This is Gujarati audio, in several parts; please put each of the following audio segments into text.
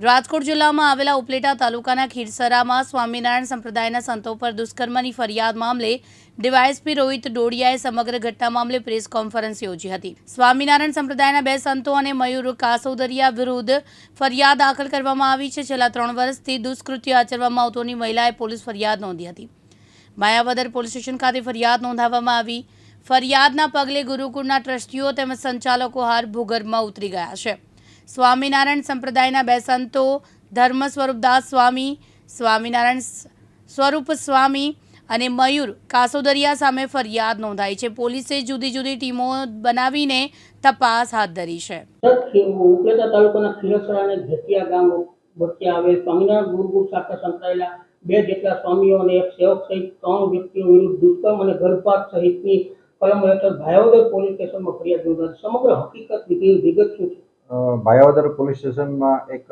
રાજકોટ જિલ્લામાં આવેલા ઉપલેટા તાલુકાના ખીરસરામાં સ્વામિનારાયણ સંપ્રદાયના સંતો પર દુષ્કર્મની ફરિયાદ મામલે ડીવાયએસપી રોહિત ડોડિયાએ સમગ્ર ઘટના મામલે પ્રેસ કોન્ફરન્સ યોજી હતી. સ્વામિનારાયણ સંપ્રદાયના બે સંતો અને મયુર કાસોદરિયા વિરુદ્ધ ફરિયાદ દાખલ કરવામાં આવી છે. છેલ્લા ત્રણ વર્ષથી દુષ્કૃત્ય આચરવામાં આવતોની મહિલાએ પોલીસ ફરિયાદ નોંધી હતી. માયાવદર પોલીસ સ્ટેશન ખાતે ફરિયાદ નોંધાવવામાં આવી. ફરિયાદના પગલે ગુરુકુળના ટ્રસ્ટીઓ તેમજ સંચાલકો હાર ભૂગર્ભમાં ઉતરી ગયા છે. સ્વામિનારાયણ સંપ્રદાયના બે સંતો ધર્મ સ્વરૂપદાસ સ્વામી સ્વામિનારાયણ સ્વરૂપ સ્વામી અને મયુર કાસોદરિયા સામે ફરિયાદ નોંધાઈ છે. પોલીસે જુદી જુદી ટીમો બનાવીને તપાસ હાથ ધરી છે. ઉપલેટા તાલુકાના ખીરસરા અને ઘેટિયા ગામ વચ્ચે આવેલ સ્વામિનારાયણ ગુરુકુળ સાથે સંકળાયેલા બે જેટલા સ્વામીઓ અને એક સેવક સહિત ત્રણ વ્યક્તિઓ વિરુદ્ધ દુષ્કર્મ અને ગર્ભપાત સહિતની કલમ હેઠળ ભાયોદર પોલીસ સ્ટેશનમાં ફરિયાદ નોંધાઈ સમગ્ર હકીકત વિગત અ, ભાયાવદર પોલીસ સ્ટેશનમાં એક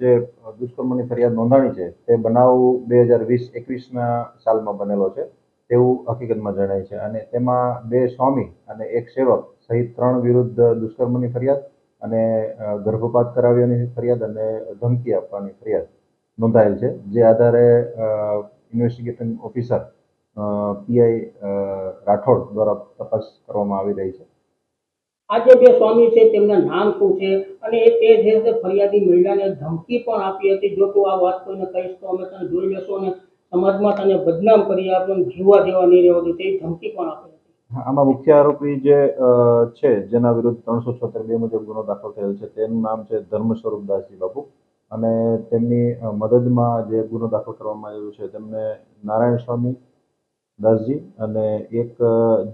જે દુષ્કર્મની ફરિયાદ નોંધાણી છે, તે બનાવ બે હજાર વીસ એકવીસના સાલમાં બનેલો છે, તેવું હકીકતમાં જણાય છે. અને તેમાં બે સ્વામી અને એક સેવક સહિત ત્રણ વિરુદ્ધ દુષ્કર્મની ફરિયાદ અને ગર્ભપાત કરાવ્યાની ફરિયાદ અને ધમકી આપવાની ફરિયાદ નોંધાયેલ છે. જે આધારે ઇન્વેસ્ટિગેશન ઓફિસર પીઆઈ રાઠોડ દ્વારા તપાસ કરવામાં આવી રહી છે. આ જે બે સ્વામી છે, તેમના નામ શું છે? અને એ તે જે ફરિયાદી મહિલાને ધમકી પણ આપી હતી, જો તું આ વાત કોઈને કહીશ તો અમે તને જોઈ લેશો અને સમાજમાં તને બદનામ કરી આપણે જીવવા દેવા નહીં રહેવા તેવી ધમકી પણ આપી હતી. આમાં મુખ્ય આરોપી જે છે, જેના વિરુદ્ધ ત્રણસો છોતેર બે મુજબ ગુનો દાખલ થયેલ છે, તેનું નામ છે ધર્મ સ્વરૂપ દાસજી બાપુ. અને તેમની મદદમાં જે ગુનો દાખલ કરવામાં આવ્યો છે, તેમને નારાયણ સ્વામી દાસજી અને એક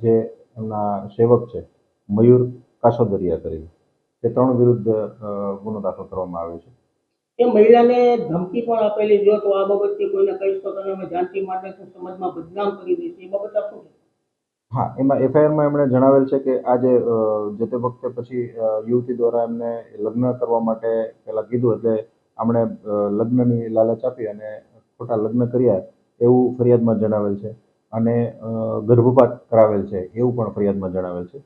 જે એમના સેવક છે, મયુર કાસોદરિયા કરીને. તે ત્રણ વિરુદ્ધ ગુનો દાખલ કરવામાં આવ્યો છે. એ મહિલાને ધમકી પણ આપેલી જો તો આ બાબતે કોઈને કહીશ તો તમે અમે જાનથી માટે સમાજમાં બદનામ કરી દઈશ એ બાબત આ શું હા એમાં એફઆઈઆરમાં એમણે જણાવેલ છે કે આજે જે તે વખતે પછી યુવતી દ્વારા એમને લગ્ન કરવા માટે પહેલાં કીધું એટલે આમણે લગ્નની લાલચ આપી અને ખોટા લગ્ન કર્યા એવું ફરિયાદમાં જણાવેલ છે. અને ગર્ભપાત કરાવેલ છે એવું પણ ફરિયાદમાં જણાવેલ છે.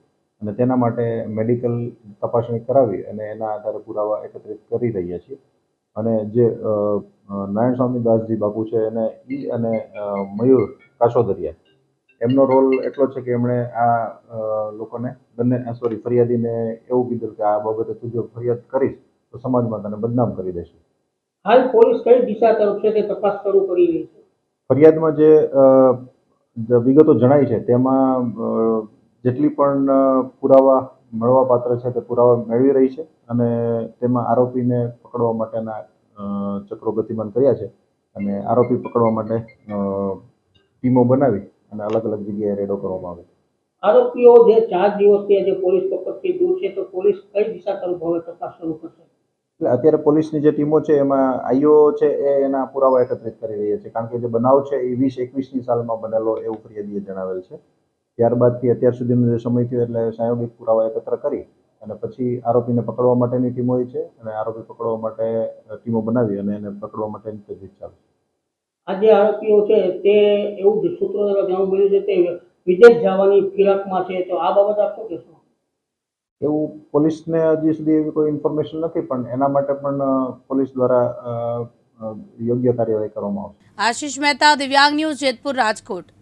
અને તેના માટે મેડિકલ તપાસણી કરાવી અને એના આધારે પુરાવા એકત્રિત કરી રહ્યા છીએ. અને જે નારાયણ સ્વામી દાસજી બાપુ છે એને ઈ અને મયુર કાશોદરિયા એમનો રોલ એટલો છે કે એમણે આ લોકોને બંને સોરી ફરિયાદીને એવું કીધું કે આ બાબતે તું જો ફરિયાદ કરીશ તો સમાજમાં તને બદનામ કરી દેશે. હાલ પોલીસ કઈ દિશા તરફ છે તે તપાસ શરૂ કરી રહી છે? ફરિયાદમાં જે વિગતો જણાઈ છે તેમાં જેટલી પણ પુરાવા મળવાપાત્ર છે તે પુરાવા મેળવી રહી છે અને તેમાં આરોપીને પકડવા માટેના ચક્રો ગતિમાન કર્યા છે અને આરોપી પકડવા માટે ટીમો બનાવી અને અલગ અલગ જગ્યાએ રેડો કરવામાં આવે આરોપીઓ જે ચાર દિવસથી આજે પોલીસ પકડથી દૂર છે તો પોલીસ કઈ દિશા તરફ હવે તપાસ શરૂ કરશે? એટલે અત્યારે પોલીસની જે ટીમો છે એમાં આઈઓ છે એ એના પુરાવા એકત્રિત કરી રહ્યા છે. કારણ કે જે બનાવ છે એ વીસ એકવીસની સાલમાં બનેલો એવું ફરિયાદીએ જણાવેલ છે. ત્યારબાદથી અત્યાર સુધીનો જે સમય થયો એટલે સાયોગિક પુરાવા એકત્ર કરી અને પછી આરોપીને પકડવા માટેની ટીમો હોય છે અને આરોપી પકડવા માટે ટીમો બનાવી અને એને પકડવા માટેની તજવીજ ચાલુ છે. આ જે આરોપીઓ છે તે એવું સૂત્રો દ્વારા જાણવા મળ્યું છે તે વિદેશ જવાની ફિરાકમાં છે તો આ બાબત આપ શું કહેશો? એવું પોલીસને હજી સુધી એવી કોઈ ઇન્ફોર્મેશન નથી પણ એના માટે પણ પોલીસ દ્વારા યોગ્ય કાર્યવાહી કરવામાં આવશે. આશિષ મહેતા દિવ્યાંગ ન્યૂઝ જેતપુર રાજકોટ.